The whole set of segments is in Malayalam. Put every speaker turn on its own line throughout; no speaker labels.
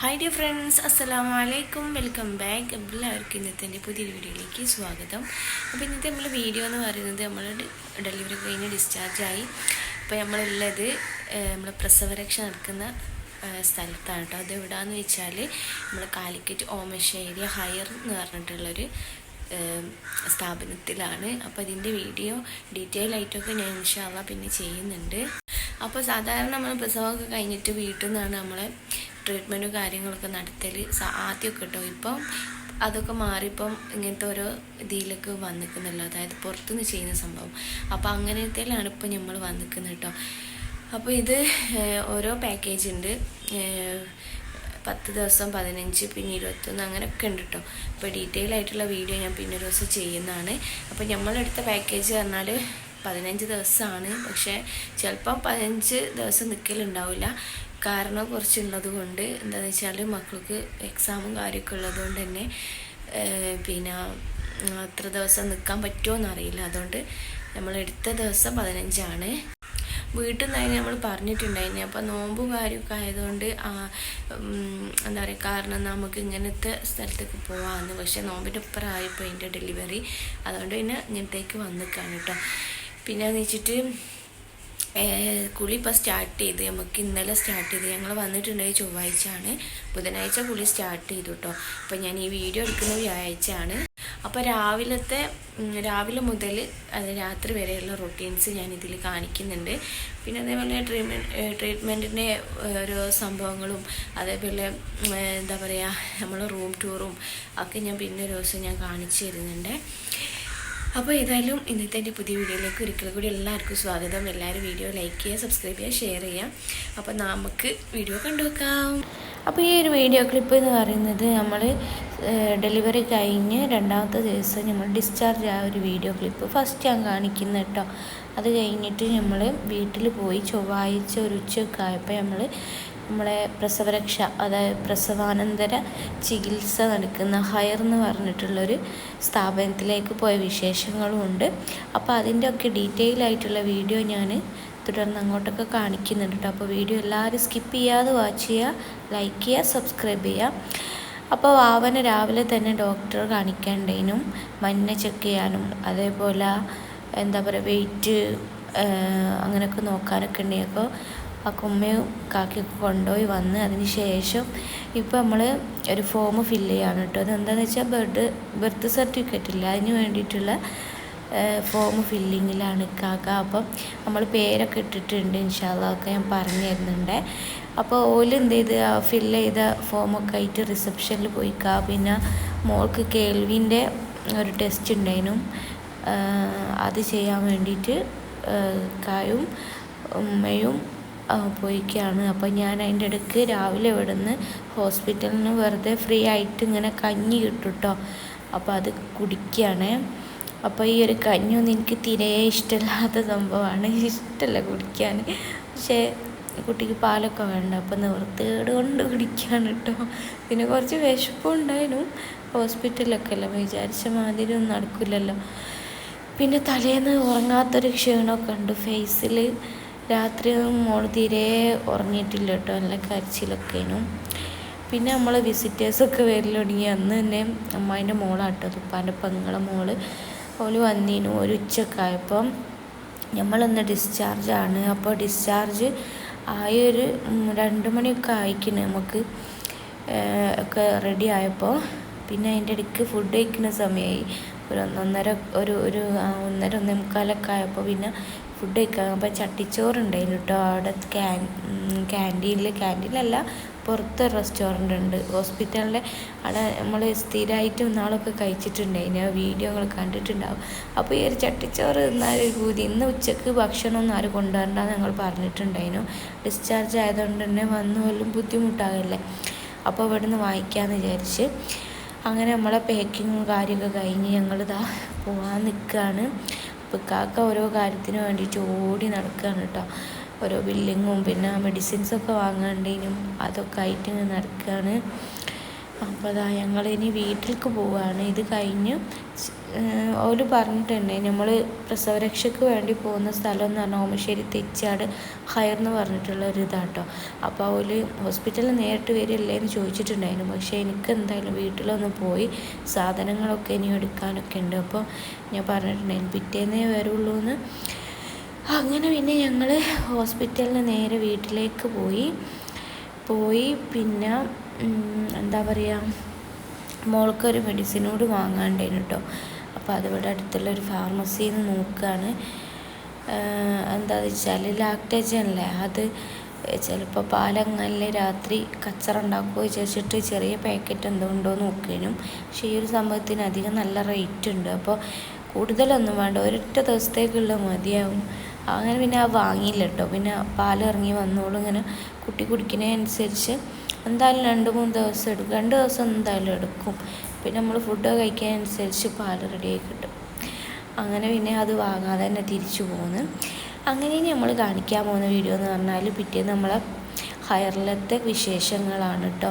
ഹായ് ഡിയർ ഫ്രണ്ട്സ് അസ്സലാമു അലൈക്കും വെൽക്കം ബാക്ക് എല്ലാവർക്കും ഇന്നത്തെ എന്റെ പുതിയൊരു വീഡിയോയിലേക്ക് സ്വാഗതം. അപ്പോൾ ഇന്നത്തെ നമ്മൾ വീഡിയോ എന്ന് പറയുന്നത് നമ്മൾ ഡെലിവറി കഴിഞ്ഞ് ഡിസ്ചാർജായി അപ്പോൾ നമ്മളുള്ളത് നമ്മൾ പ്രസവരക്ഷ നടക്കുന്ന സ്ഥലത്താണ് കേട്ടോ. അത് എവിടെയാണെന്ന് വെച്ചാൽ നമ്മൾ കാലിക്കറ്റ് ഓമശ്ശേരി ഹയർ എന്ന് പറഞ്ഞിട്ടുള്ളൊരു സ്ഥാപനത്തിലാണ്. അപ്പോൾ അതിന്റെ വീഡിയോ ഡീറ്റെയിൽ ആയിട്ടൊക്കെ ഞാൻ ഇൻഷാല്ല പിന്നെ ചെയ്യുന്നുണ്ട്. അപ്പോൾ സാധാരണ നമ്മൾ പ്രസവമൊക്കെ കഴിഞ്ഞിട്ട് വീട്ടിൽ നിന്നാണ് നമ്മളെ ട്രീറ്റ്മെന്റും കാര്യങ്ങളൊക്കെ നടത്തൽ ആദ്യമൊക്കെ കേട്ടോ ഇപ്പം അതൊക്കെ മാറിയിപ്പം ഇങ്ങനത്തെ ഓരോ ഇതിലൊക്കെ വന്നിക്കുന്നല്ലോ അതായത് പുറത്തുനിന്ന് ചെയ്യുന്ന സംഭവം. അപ്പോൾ അങ്ങനത്തേലാണ് ഇപ്പം നമ്മൾ വന്നിക്കുന്നത് കേട്ടോ അപ്പോൾ ഇത് ഓരോ പാക്കേജ് ഉണ്ട് പത്ത് ദിവസം പതിനഞ്ച് പിന്നെ ഇരുപത്തൊന്ന് അങ്ങനെയൊക്കെ ഉണ്ട് കേട്ടോ അപ്പോൾ ഡീറ്റെയിൽ ആയിട്ടുള്ള വീഡിയോ ഞാൻ പിന്നെ ദിവസം ചെയ്യുന്നതാണ്. അപ്പോൾ നമ്മളെടുത്ത പാക്കേജ് പറഞ്ഞാൽ പതിനഞ്ച് ദിവസമാണ് പക്ഷേ ചിലപ്പോൾ പതിനഞ്ച് ദിവസം നിൽക്കലുണ്ടാവില്ല കാരണം കുറച്ചുള്ളത് കൊണ്ട് എന്താണെന്ന് വെച്ചാൽ മക്കൾക്ക് എക്സാമും കാര്യമൊക്കെ ഉള്ളത് കൊണ്ട് തന്നെ പിന്നെ അത്ര ദിവസം നിൽക്കാൻ പറ്റുമോ എന്നറിയില്ല അതുകൊണ്ട് നമ്മൾ എടുത്ത ദിവസം പതിനഞ്ചാണ്. വീട്ടിൽ നിന്നായി നമ്മൾ പറഞ്ഞിട്ടുണ്ടായിരുന്നു. അപ്പോൾ നോമ്പും കാര്യമൊക്കെ ആയതുകൊണ്ട് എന്താ പറയുക കാരണം നമുക്ക് ഇങ്ങനത്തെ സ്ഥലത്തേക്ക് പോകാമെന്ന് പക്ഷേ നോമ്പിന്റെ ഇപ്പുറമായപ്പോൾ എന്റെ ഡെലിവറി അതുകൊണ്ട് പിന്നെ ഇങ്ങനത്തേക്ക് വന്നിക്കാണ് കേട്ടോ പിന്നെ എന്ന് വെച്ചിട്ട് കുളി ഇപ്പോൾ സ്റ്റാർട്ട് ചെയ്ത് നമുക്ക് ഇന്നലെ സ്റ്റാർട്ട് ചെയ്ത് ഞങ്ങൾ വന്നിട്ടുണ്ടെങ്കിൽ ചൊവ്വാഴ്ച ആണ് ബുധനാഴ്ച കുളി സ്റ്റാർട്ട് ചെയ്തു കേട്ടോ അപ്പോൾ ഞാൻ ഈ വീഡിയോ എടുക്കുന്ന വ്യാഴാഴ്ച ആണ് അപ്പോൾ രാവിലത്തെ രാവിലെ മുതൽ അത് രാത്രി വരെയുള്ള റൊട്ടീൻസ് ഞാൻ ഇതിൽ കാണിക്കുന്നുണ്ട്. പിന്നെ അതേപോലെ ട്രീറ്റ്മെന്റ് ട്രീറ്റ്മെന്റിന്റെ ഓരോ സംഭവങ്ങളും അതേപോലെ എന്താ പറയുക നമ്മൾ റൂം ടൂറും ഒക്കെ ഞാൻ പിന്നെ ഒരു ദിവസം ഞാൻ കാണിച്ചു തരുന്നുണ്ട്. അപ്പോൾ ഏതായാലും ഇന്നത്തെ എന്റെ പുതിയ വീഡിയോയിലേക്ക് ഒരിക്കൽ കൂടി എല്ലാവർക്കും സ്വാഗതം. എല്ലാവരും വീഡിയോ ലൈക്ക് ചെയ്യുക സബ്സ്ക്രൈബ് ചെയ്യുക ഷെയർ ചെയ്യുക. അപ്പോൾ നമുക്ക് വീഡിയോ കണ്ടുവെക്കാം അപ്പോൾ ഈ ഒരു വീഡിയോ ക്ലിപ്പ് എന്ന് പറയുന്നത് നമ്മൾ ഡെലിവറി കഴിഞ്ഞ് രണ്ടാമത്തെ ദിവസം നമ്മൾ ഡിസ്ചാർജ് ആ ഒരു വീഡിയോ ക്ലിപ്പ് ഫസ്റ്റ് ഞാൻ കാണിക്കുന്നത് കേട്ടോ. അത് കഴിഞ്ഞിട്ട് നമ്മൾ വീട്ടിൽ പോയി ചൊവ്വാഴ്ച ഒരു ഉച്ചയൊക്കെ ആയപ്പോൾ നമ്മൾ നമ്മളെ പ്രസവരക്ഷ അതായത് പ്രസവാനന്തര ചികിത്സ നടക്കുന്ന ഹയർ എന്ന് പറഞ്ഞിട്ടുള്ളൊരു സ്ഥാപനത്തിലേക്ക് പോയ വിശേഷങ്ങളും ഉണ്ട്. അപ്പോൾ അതിന്റെ ഒക്കെ ഡീറ്റെയിൽ ആയിട്ടുള്ള വീഡിയോ ഞാൻ തുടർന്ന് അങ്ങോട്ടൊക്കെ കാണിക്കുന്നുണ്ട് കേട്ടോ. അപ്പോൾ വീഡിയോ എല്ലാവരും സ്കിപ്പ് ചെയ്യാതെ വാച്ച് ചെയ്യുക ലൈക്ക് ചെയ്യുക സബ്സ്ക്രൈബ് ചെയ്യുക. അപ്പോൾ വാവന് രാവിലെ തന്നെ ഡോക്ടറെ കാണിക്കേണ്ടതിനും മഞ്ഞ ചെക്ക് ചെയ്യാനും അതേപോലെ എന്താ പറയുക വെയിറ്റ് അങ്ങനെയൊക്കെ നോക്കാനൊക്കെ ഉണ്ടെങ്കിൽ അപ്പോൾ ആ കുമ്മയും കാക്കിയൊക്കെ കൊണ്ടുപോയി വന്ന് അതിന് ശേഷം ഇപ്പോൾ നമ്മൾ ഒരു ഫോം ഫില്ല് ചെയ്യാണ് കേട്ടോ. അതെന്താണെന്ന് വെച്ചാൽ ബർത്ത് ബർത്ത് സർട്ടിഫിക്കറ്റ് ഇല്ല. അതിന് വേണ്ടിയിട്ടുള്ള ഫോം ഫില്ലിങ്ങിലാണ് കാക്ക. അപ്പം നമ്മൾ പേരൊക്കെ ഇട്ടിട്ടുണ്ട് ഇൻഷാല്ല ഞാൻ പറഞ്ഞു തരുന്നുണ്ട്. അപ്പോൾ ഓൽ എന്ത് ചെയ്ത്? ഫില്ല് ചെയ്ത ഫോമൊക്കെ ആയിട്ട് റിസപ്ഷനിൽ കാ. പിന്നെ മോൾക്ക് കേൾവിന്റെ ഒരു ടെസ്റ്റ് ഉണ്ടായിരുന്നു അത് ചെയ്യാൻ വേണ്ടിയിട്ട് കായും ഉമ്മയും പോയിക്കാണ്. അപ്പോൾ ഞാൻ അതിന്റെ ഇടയ്ക്ക് രാവിലെ ഇവിടെ നിന്ന് ഹോസ്പിറ്റലിൽ നിന്ന് വെറുതെ ഫ്രീ ആയിട്ട് ഇങ്ങനെ കഞ്ഞി കിട്ടുട്ടോ. കേട്ടോ അപ്പോൾ അത് കുടിക്കുകയാണ് അപ്പോൾ ഈ ഒരു കഞ്ഞൊന്നും എനിക്ക് തീരെ ഇഷ്ടമില്ലാത്ത സംഭവമാണ്. ഇഷ്ടമല്ല കുടിക്കാൻ പക്ഷേ കുട്ടിക്ക് പാലൊക്കെ വേണ്ട. അപ്പോൾ നിവൃത്തികേട് കൊണ്ട് കുടിക്കുകയാണ് കേട്ടോ. പിന്നെ കുറച്ച് വിശപ്പും ഉണ്ടായിരുന്നു. ഹോസ്പിറ്റലിലൊക്കെ അല്ല? വിചാരിച്ച മാതിരി ഒന്നും നടക്കില്ലല്ലോ. പിന്നെ തലേന്ന് ഉറങ്ങാത്തൊരു ക്ഷീണമൊക്കെ ഉണ്ട്. ഫേസിൽ രാത്രി മോൾ തീരെ ഉറങ്ങിയിട്ടില്ല കേട്ടോ. നല്ല കരച്ചിലൊക്കെയാണ്. പിന്നെ നമ്മൾ വിസിറ്റേഴ്സൊക്കെ വരൽ തുടങ്ങി അന്ന് തന്നെ അമ്മായിന്റെ മോളാട്ടോ തുപ്പാന്റെ പെങ്ങളെ മോൾ. ഓൽ വന്നിനു. ഒരു ഉച്ചയൊക്കെ ആയപ്പം നമ്മളൊന്ന് ഡിസ്ചാർജാണ് അപ്പോൾ ഡിസ്ചാർജ് ആയൊരു രണ്ട് മണിയൊക്കെ ആയിക്കണ് നമുക്ക് ഒക്കെ റെഡി ആയപ്പോൾ പിന്നെ അതിന്റെ ഇടയ്ക്ക് ഫുഡ് കഴിക്കുന്ന സമയമായി ഒരു ഒന്നൊന്നര ഒരു ഒരു ഒന്നര ഒന്നേ മുക്കാലൊക്കെ ആയപ്പോൾ പിന്നെ ഫുഡ് കഴിക്കാൻ ചട്ടിച്ചോറുണ്ടായിരുന്നു കേട്ടോ. അവിടെ ക്യാൻ ക്യാന്റീനിൽ ക്യാന്റീനിലല്ല പുറത്ത് റെസ്റ്റോറന്റ് ഉണ്ട്. ഹോസ്പിറ്റലിന്റെ അവിടെ നമ്മൾ സ്ഥിരമായിട്ട് നാളൊക്കെ കഴിച്ചിട്ടുണ്ടായിരുന്നു. ആ വീഡിയോകൾ കണ്ടിട്ടുണ്ടാവും. അപ്പോൾ ഈ ഒരു ചട്ടിച്ചോറ് തിന്നാൽ കൂതി ഇന്ന് ഉച്ചയ്ക്ക് ഭക്ഷണമൊന്നും ആരും കൊണ്ടുവരണ്ടെന്ന് ഞങ്ങൾ പറഞ്ഞിട്ടുണ്ടായിരുന്നു. ഡിസ്ചാർജ് ആയതുകൊണ്ട് തന്നെ വന്നു പോലും ബുദ്ധിമുട്ടാകല്ലേ അപ്പോൾ ഇവിടുന്ന് വാങ്ങിക്കാമെന്ന് വിചാരിച്ച് അങ്ങനെ നമ്മളെ പാക്കിങ്ങും കാര്യമൊക്കെ കഴിഞ്ഞ് ഞങ്ങളിതാ പോകാൻ നിൽക്കുകയാണ് അപ്പോൾ കാക്ക ഓരോ കാര്യത്തിന് വേണ്ടിയിട്ട് ഓടി നടക്കുകയാണ് കേട്ടോ ഓരോ ബില്ലിങ്ങും പിന്നെ മെഡിസിൻസൊക്കെ വാങ്ങാണ്ടേനും അതൊക്കെ ആയിട്ട് ഇങ്ങനെ നടക്കുകയാണ് അപ്പോൾ അതാ ഞങ്ങൾ ഇനി വീട്ടിലേക്ക് പോവുകയാണ് ഇത് കഴിഞ്ഞ് അവർ പറഞ്ഞിട്ടുണ്ട് നമ്മൾ പ്രസവരക്ഷയ്ക്ക് വേണ്ടി പോകുന്ന സ്ഥലം എന്ന് പറഞ്ഞാൽ ഓമശ്ശേരി തെച്ചാട് ഹയർ എന്ന് പറഞ്ഞിട്ടുള്ള ഒരു ഇതാട്ടോ അപ്പോൾ അവർ ഹോസ്പിറ്റലിൽ നേരിട്ട് വരില്ലേ എന്ന് ചോദിച്ചിട്ടുണ്ടായിരുന്നു. പക്ഷേ എനിക്ക് എന്തായാലും വീട്ടിലൊന്ന് പോയി സാധനങ്ങളൊക്കെ ഇനി എടുക്കാനൊക്കെ ഉണ്ട് അപ്പോൾ ഞാൻ പറഞ്ഞിട്ടുണ്ടായിരുന്നു പിറ്റേന്നേ വരുള്ളൂ എന്ന് അങ്ങനെ പിന്നെ ഞങ്ങൾ ഹോസ്പിറ്റലിന് നേരെ വീട്ടിലേക്ക് പോയി. പോയി പിന്നെ എന്താ പറയുക മോൾക്കൊരു മെഡിസിനോട് വാങ്ങാണ്ടേനു കേട്ടോ അപ്പോൾ അതിവിടെ അടുത്തുള്ള ഒരു ഫാർമസിയിൽ നിന്ന് നോക്കുകയാണ് എന്താണെന്ന് വെച്ചാൽ ലാക്ടേജനല്ലേ അത് ചിലപ്പോൾ പാലങ്ങനെ രാത്രി കച്ചറ ഉണ്ടാക്കുമോ വിചാരിച്ചിട്ട് ചെറിയ പാക്കറ്റ് എന്തുകൊണ്ടോ നോക്കിയതിനും പക്ഷേ ഈ ഒരു സംഭവത്തിന് അധികം നല്ല റേറ്റ് ഉണ്ട് അപ്പോൾ കൂടുതലൊന്നും വേണ്ട ഒരൊറ്റ ദിവസത്തേക്കുള്ള മതിയാവും. അങ്ങനെ പിന്നെ ആ വാങ്ങിയില്ല കേട്ടോ പിന്നെ പാൽ ഇറങ്ങി വന്നോളും ഇങ്ങനെ കുട്ടി കുടിക്കുന്നതനുസരിച്ച് എന്തായാലും രണ്ട് മൂന്ന് ദിവസം എടുക്കും. രണ്ട് ദിവസം എന്തായാലും എടുക്കും. പിന്നെ നമ്മൾ ഫുഡ് കഴിക്കാൻ അനുസരിച്ച് പാൽ റെഡിയായി കിട്ടും. അങ്ങനെ പിന്നെ അത് വാങ്ങാതെ തന്നെ തിരിച്ചു പോകുന്നു അങ്ങനെ ഇനി നമ്മൾ കാണിക്കാൻ പോകുന്ന വീഡിയോ എന്ന് പറഞ്ഞാൽ പിറ്റേന്ന് നമ്മളെ ഹയറിലത്തെ വിശേഷങ്ങളാണ് കേട്ടോ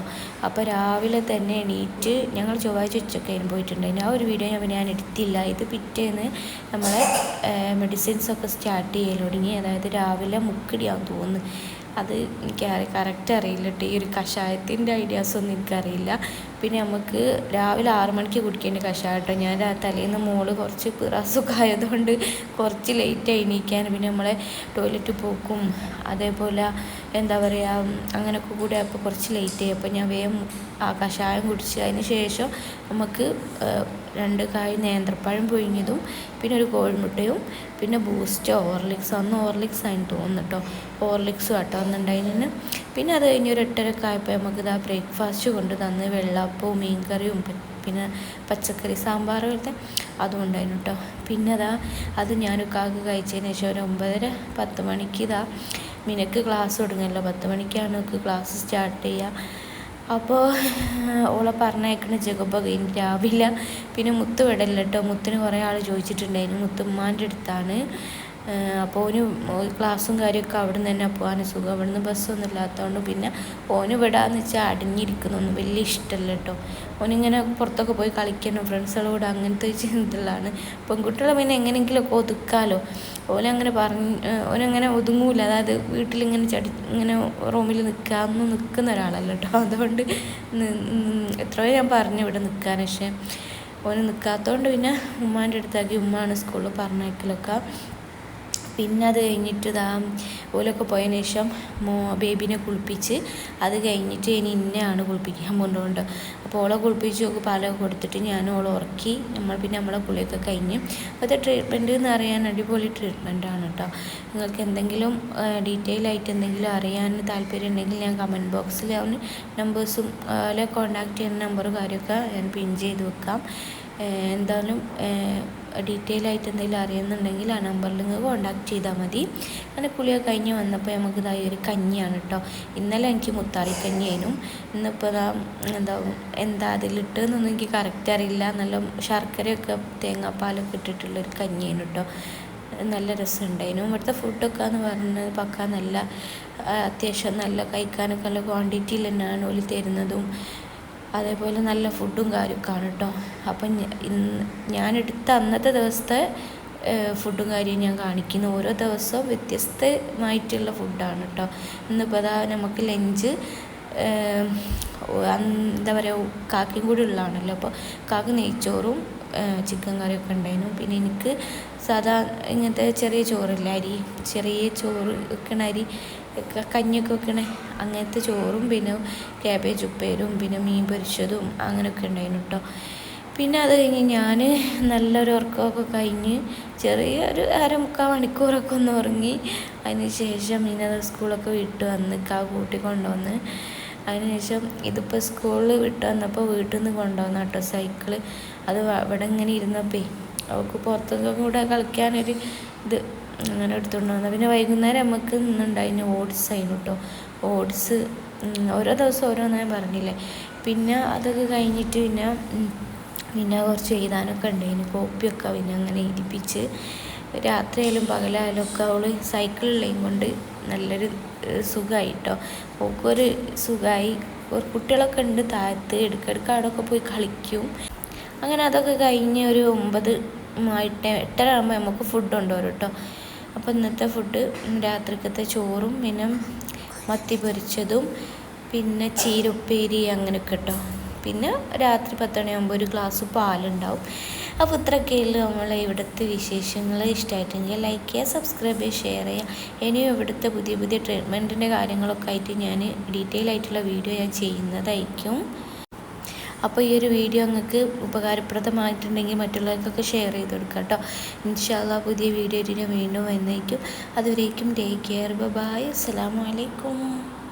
അപ്പോൾ രാവിലെ തന്നെ എണീറ്റ് ഞങ്ങൾ ചൊവ്വാഴ്ച ഉച്ചക്കായിരുന്നു പോയിട്ടുണ്ടായിരുന്നു. ആ ഒരു വീഡിയോ ഞാൻ ഞാൻ എടുത്തില്ല. ഇത് പിറ്റേന്ന് നമ്മളെ മെഡിസിൻസൊക്കെ സ്റ്റാർട്ട് ചെയ്യൽ തുടങ്ങി. അതായത് രാവിലെ മുക്കടിയാണെന്ന് തോന്നുന്നു. അത് എനിക്ക് കറക്റ്റ് അറിയില്ല കേട്ടോ ഈ ഒരു കഷായത്തിന്റെ ഐഡിയാസൊന്നും എനിക്കറിയില്ല. പിന്നെ നമുക്ക് രാവിലെ ആറു മണിക്ക് കുടിക്കേണ്ട കഷായം കേട്ടോ ഞാൻ തലേന്ന് മോൾ കുറച്ച് പിറാസുഖമായതുകൊണ്ട് കുറച്ച് ലേറ്റ് എണീക്കാൻ. പിന്നെ നമ്മളെ ടോയ്ലറ്റ് പോക്കും. അതേപോലെ എന്താ പറയുക അങ്ങനെയൊക്കെ കൂടെ അപ്പോൾ കുറച്ച് ലേറ്റ് ആയി. അപ്പോൾ ഞാൻ വേഗം ആ കഷായം കുടിച്ച് അതിന് ശേഷം നമുക്ക് രണ്ട് കായ് നേന്ത്രപ്പഴം പുഴുങ്ങിയതും പിന്നെ ഒരു കോഴിമുട്ടയും പിന്നെ ബൂസ്റ്റോ ഓർലിക്സോ അന്ന് ഓർലിക്സ് ആയി തോന്നുന്നു കേട്ടോ ഓർലിക്സും കേട്ടോ അന്നുണ്ടായിരുന്നു പിന്നെ അത് കഴിഞ്ഞ് ഒരു എട്ടര ആയപ്പോൾ നമുക്ക് ഇതാ ബ്രേക്ക്ഫാസ്റ്റ് കൊണ്ട് തന്ന് വെള്ളപ്പവും മീൻകറിയും പിന്നെ പച്ചക്കറി സാമ്പാർ പോലത്തെ അതും ഉണ്ടായിരുന്നു കേട്ടോ പിന്നെ അതാ അത് ഞാൻ കാക്ക് കഴിച്ചതിന് ശേഷം ഒരു ഒമ്പതര പത്ത് മണിക്ക് ഇതാ മിനക്ക് ക്ലാസ് തുടങ്ങിയല്ലോ പത്ത് മണിക്കാണ് ക്ലാസ് സ്റ്റാർട്ട് ചെയ്യുക. അപ്പോൾ ഓളെ പറഞ്ഞേക്കണ ജഗബ കഴിഞ്ഞ് രാവിലെ പിന്നെ മുത്ത് വിടല്ലോ കേട്ടോ മുത്തിന് കുറേ ആൾ ചോദിച്ചിട്ടുണ്ടായിരുന്നു. മുത്തുമ്മാന്റെ അടുത്താണ്. അപ്പോൾ ഓന് ക്ലാസ്സും കാര്യമൊക്കെ അവിടെ നിന്ന് തന്നെ പോകാൻ സുഖം. അവിടെ നിന്ന് ബസ്സൊന്നും ഇല്ലാത്തതുകൊണ്ട് പിന്നെ ഓന് വിടാന്ന് വെച്ചാൽ അടങ്ങിയിരിക്കുന്നൊന്നും വലിയ ഇഷ്ടമല്ല കേട്ടോ ഓനിങ്ങനെ പുറത്തൊക്കെ പോയി കളിക്കണം ഫ്രണ്ട്സുകളോട് അങ്ങനത്തെ ചിന്തകളാണ്. പെൺകുട്ടികളെ പിന്നെ എങ്ങനെയെങ്കിലുമൊക്കെ ഒതുക്കാലോ. ഓനങ്ങനെ പറഞ്ഞ് ഓനങ്ങനെ ഒതുങ്ങൂല. അതായത് വീട്ടിലിങ്ങനെ ചടി ഇങ്ങനെ റൂമിൽ നിൽക്കാമെന്ന് നിൽക്കുന്ന ഒരാളല്ല കേട്ടോ അതുകൊണ്ട് എത്രയോ ഞാൻ പറഞ്ഞു ഇവിടെ നിൽക്കാൻ പക്ഷേ ഓന് നിൽക്കാത്തതുകൊണ്ട് പിന്നെ ഉമ്മാന്റെ അടുത്താക്കി ഉമ്മാണ് സ്കൂളിൽ പറഞ്ഞേക്കലൊക്കെ പിന്നെ അത് കഴിഞ്ഞിട്ട് ഇതാ ഓലൊക്കെ പോയതിന് ശേഷം മോ ബേബിനെ കുളിപ്പിച്ച് അത് കഴിഞ്ഞിട്ട് ഇനി ഇന്നെയാണ് കുളിപ്പിക്കാൻ കൊണ്ടുകൊണ്ട് അപ്പോൾ ഓളെ കുളിപ്പിച്ച് നോക്കി പാലൊക്കെ കൊടുത്തിട്ട് ഞാൻ ഓളെ ഉറക്കി നമ്മൾ പിന്നെ നമ്മളെ കുളിയൊക്കെ കഴിഞ്ഞ് അത് ട്രീറ്റ്മെന്റ് എന്ന് അറിയാൻ അടിപൊളി ട്രീറ്റ്മെന്റാണ് കേട്ടോ നിങ്ങൾക്ക് എന്തെങ്കിലും ഡീറ്റെയിൽ ആയിട്ട് എന്തെങ്കിലും അറിയാൻ താല്പര്യം ഉണ്ടെങ്കിൽ ഞാൻ കമന്റ് ബോക്സിൽ അവന് നമ്പേഴ്സും അതിലെ കോൺടാക്ട് ചെയ്യുന്ന നമ്പറും കാര്യമൊക്കെ ഞാൻ പിൻ ചെയ്ത് വെക്കാം. എന്തായാലും ഡീറ്റെയിൽ ആയിട്ട് എന്തെങ്കിലും അറിയുന്നുണ്ടെങ്കിൽ ആ നമ്പറിൽ നിങ്ങൾ കോൺടാക്ട് ചെയ്താൽ മതി. അങ്ങനെ കുളിയൊക്കെ കഴിഞ്ഞ് വന്നപ്പോൾ നമുക്ക് ഇതായി ഒരു കഞ്ഞിയാണ് കേട്ടോ ഇന്നലെ എനിക്ക് മുത്താറി കഞ്ഞിയായിരുന്നു. ഇന്നിപ്പോൾ ഇതാ എന്താ എന്താ അതിലിട്ടെന്നൊന്നും എനിക്ക് കറക്റ്റ് അറിയില്ല. നല്ല ശർക്കരയൊക്കെ തേങ്ങാപ്പാലൊക്കെ ഇട്ടിട്ടുള്ളൊരു കഞ്ഞിയാണ് കേട്ടോ നല്ല രസമുണ്ടായിരുന്നു. ഇവിടുത്തെ ഫുഡൊക്കെ എന്ന് പറഞ്ഞത് പക്ക നല്ല അത്യാവശ്യം നല്ല കഴിക്കാനൊക്കെ നല്ല ക്വാണ്ടിറ്റിയിൽ തന്നെയാണ് ഓൽ തരുന്നതും. അതേപോലെ നല്ല ഫുഡും കാര്യമൊക്കെയാണ് കേട്ടോ. അപ്പം ഇന്ന് ഞാനെടുത്ത അന്നത്തെ ദിവസത്തെ ഫുഡും കാര്യവും ഞാൻ കാണിക്കുന്നു. ഓരോ ദിവസവും വ്യത്യസ്തമായിട്ടുള്ള ഫുഡാണ് കേട്ടോ. ഇന്നിപ്പോൾ അതാ നമുക്ക് ലഞ്ച് എന്താ പറയുക കാക്കയും കൂടി ഉള്ളതാണല്ലോ. അപ്പോൾ കാക്ക നെയ്ച്ചോറും ചിക്കൻ കറിയൊക്കെ ഉണ്ടായിരുന്നു. പിന്നെ എനിക്ക് സാധാ ഇങ്ങനത്തെ ചെറിയ ചോറില്ല അരി? ചെറിയ ചോറ് വെക്കണ അരി കഞ്ഞിയൊക്കെ വെക്കണേ. അങ്ങനത്തെ ചോറും പിന്നെ ക്യാബേജ് ഉപ്പേരും പിന്നെ മീൻ പൊരിച്ചതും അങ്ങനെയൊക്കെ ഉണ്ടായിരുന്നു കേട്ടോ പിന്നെ അത് കഴിഞ്ഞ് ഞാൻ നല്ലൊരു ഉറക്കമൊക്കെ കഴിഞ്ഞ് ചെറിയൊരു അരമുക്കാൽ മണിക്കൂറൊക്കെ ഒന്ന് ഉറങ്ങി. അതിന് ശേഷം പിന്നെ അത് സ്കൂളൊക്കെ വിട്ട് വന്ന് കാ കൂട്ടി കൊണ്ടുവന്ന്. അതിനുശേഷം ഇതിപ്പോൾ സ്കൂളിൽ വിട്ട് വന്നപ്പോൾ വീട്ടിൽ നിന്ന് കൊണ്ടുവന്ന കേട്ടോ സൈക്കിൾ. അത് ഇവിടെ ഇങ്ങനെ ഇരുന്നപ്പോൾ അവൾക്ക് പുറത്തൊക്കെ കൂടെ കളിക്കാനൊരു ഇത് അങ്ങനെ എടുത്തുകൊണ്ട് വന്നത് പിന്നെ വൈകുന്നേരം നമുക്ക് ഇന്നുണ്ടായിരുന്നു ഓട്സ് ആയിരുന്നു കേട്ടോ ഓട്സ് ഓരോ ദിവസം ഓരോന്നായി പറഞ്ഞില്ലേ. പിന്നെ അതൊക്കെ കഴിഞ്ഞിട്ട് പിന്നെ പിന്നെ കുറച്ച് എഴുതാനൊക്കെ ഉണ്ടായിരുന്നു കോപ്പിയൊക്കെ പിന്നെ അങ്ങനെ എഴുതിപ്പിച്ച് രാത്രിയായാലും പകലായാലും ഒക്കെ അവൾ സൈക്കിളുള്ളതും കൊണ്ട് നല്ലൊരു സുഖമായി കേട്ടോ ഒക്കൊരു സുഖമായി ഒരു കുട്ടികളൊക്കെ ഉണ്ട് താഴത്ത്. ഇടയ്ക്കിടയ്ക്ക് അവിടെയൊക്കെ പോയി കളിക്കും. അങ്ങനെ അതൊക്കെ കഴിഞ്ഞ് ഒരു ഒമ്പത് എട്ടര ആകുമ്പോൾ നമുക്ക് ഫുഡ് കൊണ്ടുവരും കേട്ടോ അപ്പോൾ ഇന്നത്തെ ഫുഡ് രാത്രിക്കത്തെ ചോറും പിന്നെ മത്തി പൊരിച്ചതും പിന്നെ ചീരുപ്പേരി അങ്ങനെയൊക്കെ കേട്ടോ. പിന്നെ രാത്രി പത്തണിയാകുമ്പോൾ ഒരു ഗ്ലാസ് പാലുണ്ടാവും. അപ്പോൾ ഇത്രയൊക്കെയുള്ള നമ്മളെ ഇവിടുത്തെ വിശേഷങ്ങൾ. ഇഷ്ടമായിട്ടെങ്കിൽ ലൈക്ക് ചെയ്യുക സബ്സ്ക്രൈബ് ചെയ്യുക ഷെയർ ചെയ്യുക. ഇനിയും ഇവിടുത്തെ പുതിയ പുതിയ ട്രീറ്റ്മെന്റിന്റെ കാര്യങ്ങളൊക്കെ ആയിട്ട് ഞാൻ ഡീറ്റെയിൽ ആയിട്ടുള്ള വീഡിയോ ഞാൻ ചെയ്യുന്നതായിരിക്കും. അപ്പോൾ ഈ ഒരു വീഡിയോ നിങ്ങൾക്ക് ഉപകാരപ്രദമായിട്ടുണ്ടെങ്കിൽ മറ്റുള്ളവർക്കൊക്കെ ഷെയർ ചെയ്ത് കൊടുക്കുക കേട്ടോ ഇൻഷാല്ല പുതിയ വീഡിയോ ഞാൻ വീണ്ടും വന്നേക്കും. അതുവരേക്കും ടേക്ക് കെയർ ബൈ അസ്സാം വലൈക്കും